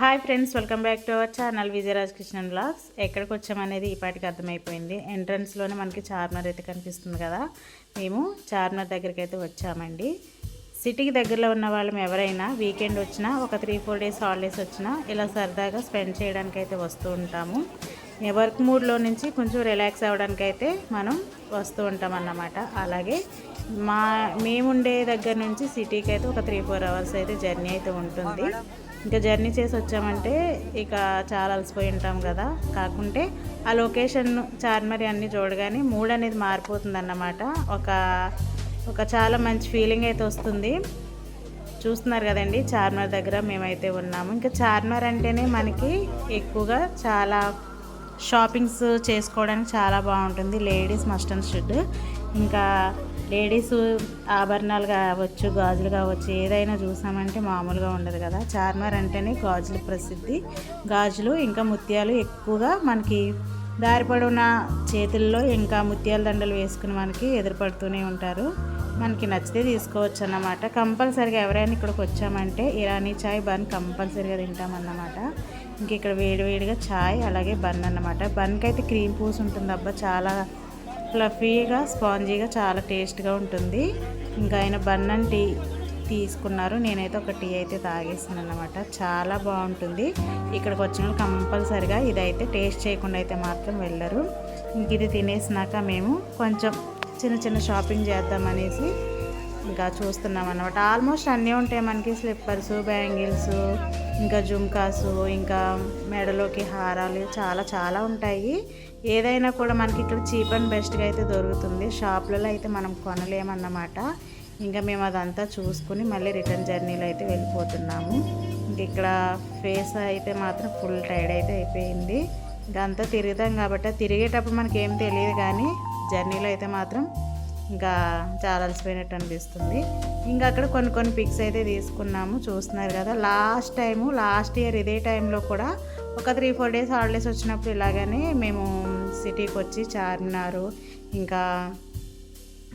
Hi friends welcome back to our channel Vijayaraj Krishnan blogs. ఎక్కడికి వచ్చామనేది ఈ పాటికి అర్థమైపోయింది. ఎంట్రన్స్లోనే మనకి చార్మినార్ అయితే కనిపిస్తుంది కదా. మేము చార్మినార్ దగ్గరికి అయితే వచ్చామండి. సిటీకి దగ్గరలో ఉన్న వాళ్ళం ఎవరైనా వీకెండ్ వచ్చినా ఒక త్రీ ఫోర్ డేస్ హాలిడేస్ వచ్చినా ఇలా సరదాగా స్పెండ్ చేయడానికి అయితే వస్తూ ఉంటాము. వర్క్ మూడ్లో నుంచి కొంచెం రిలాక్స్ అవ్వడానికి అయితే మనం వస్తూ ఉంటాం అన్నమాట అలాగే మా మేముండే దగ్గర నుంచి సిటీకి అయితే ఒక త్రీ ఫోర్ అవర్స్ అయితే జర్నీ అయితే ఉంటుంది. ఇంకా జర్నీ చేసి వచ్చామంటే ఇక చాలా అలసిపోయి ఉంటాం కదా. కాకుంటే ఆ లొకేషన్ చార్మరి అన్నీ చూడగానే మూడ్ అనేది మారిపోతుంది అన్నమాట ఒక ఒక చాలా మంచి ఫీలింగ్ అయితే వస్తుంది. చూస్తున్నారు కదండి చార్మర్ దగ్గర మేమైతే ఉన్నాము. ఇంకా చార్మర్ అంటేనే మనకి ఎక్కువగా చాలా షాపింగ్స్ చేసుకోవడానికి చాలా బాగుంటుంది. Ladies must and should. ఇంకా లేడీస్ ఆభరణాలు కావచ్చు గాజులు కావచ్చు ఏదైనా చూసామంటే మామూలుగా ఉండదు కదా. చార్మార్ అంటేనే గాజులు ప్రసిద్ధి. గాజులు ఇంకా ముత్యాలు ఎక్కువగా మనకి దారిపడున్న చేతుల్లో ఇంకా ముత్యాల దండలు వేసుకుని మనకి ఎదురుపడుతూనే ఉంటారు. మనకి నచ్చితే తీసుకోవచ్చు అన్నమాట కంపల్సరిగా ఎవరైనా ఇక్కడికి వచ్చామంటే ఇరానీ చాయ్ బన్ కంపల్సరిగా తింటామన్నమాట. ఇంక ఇక్కడ వేడివేడిగా చాయ్ అలాగే బన్ అన్నమాట. బన్కి అయితే క్రీమ్ పూస్ ఉంటుంది అబ్బా చాలా ఫ్లఫీగా స్పాంజీగా చాలా టేస్ట్గా ఉంటుంది. ఇంకా ఆయన బన్నన్ టీ తీసుకున్నారు. నేనైతే ఒక టీ అయితే తాగేసాను అనమాట చాలా బాగుంటుంది. ఇక్కడికి వచ్చిన వాళ్ళు కంపల్సరిగా ఇదైతే టేస్ట్ చేయకుండా అయితే మాత్రం వెళ్ళరు. ఇంక ఇది తినేసినాక మేము కొంచెం చిన్న చిన్న షాపింగ్ చేద్దామనేసి ఇంకా చూస్తున్నాం అనమాట ఆల్మోస్ట్ అన్నీ ఉంటాయి మనకి. స్లిప్పర్స్ బ్యాంగిల్స్ ఇంకా జుమ్కాస్ ఇంకా మెడలోకి హారాలు చాలా చాలా ఉంటాయి. ఏదైనా కూడా మనకి ఇక్కడ చీప్ అండ్ బెస్ట్గా అయితే దొరుకుతుంది. షాప్లలో అయితే మనం కొనలేమన్నమాట. ఇంకా మేము అదంతా చూసుకుని మళ్ళీ రిటర్న్ జర్నీలో అయితే వెళ్ళిపోతున్నాము. ఇంక ఇక్కడ ఫేస్ అయితే మాత్రం ఫుల్ టైర్డ్ అయితే అయిపోయింది. ఇంకా అంతా తిరుగుతాం కాబట్టి తిరిగేటప్పుడు మనకి ఏం తెలియదు కానీ జర్నీలో అయితే మాత్రం ఇంకా చాలా అలసిపోయినట్టు అనిపిస్తుంది. ఇంకా అక్కడ కొన్ని కొన్ని పిక్స్ అయితే తీసుకున్నాము. చూస్తున్నారు కదా లాస్ట్ టైము లాస్ట్ ఇయర్ ఇదే టైంలో కూడా ఒక త్రీ ఫోర్ డేస్ హాలిడేస్ వచ్చినప్పుడు ఇలాగనే మేము సిటీకి వచ్చి చార్మినారు ఇంకా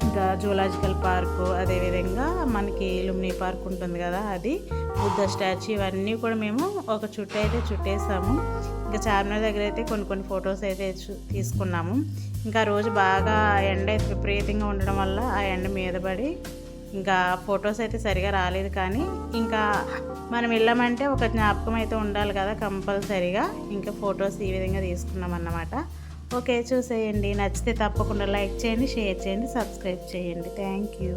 ఇంకా జూలాజికల్ పార్కు అదేవిధంగా మనకి లుమ్ని పార్క్ ఉంటుంది కదా అది బుద్ధ స్టాచ్యూ ఇవన్నీ కూడా మేము ఒక చుట్టూ అయితే చుట్టేసాము. ఇంకా చార్మినార్ దగ్గర అయితే కొన్ని కొన్ని ఫొటోస్ అయితే తీసుకున్నాము. ఇంకా రోజు బాగా ఎండ అయితే విపరీతంగా ఉండడం వల్ల ఆ ఎండ మీద పడి ఇంకా ఫొటోస్ అయితే సరిగా రాలేదు. కానీ ఇంకా మనం వెళ్ళామంటే ఒక జ్ఞాపకం అయితే ఉండాలి కదా కంపల్సరీగా. ఇంకా ఫొటోస్ ఈ విధంగా తీసుకున్నాం అన్నమాట ఓకే చూసేయండి. నచ్చితే తప్పకుండా లైక్ చేయండి షేర్ చేయండి సబ్స్క్రైబ్ చేయండి. Thank you.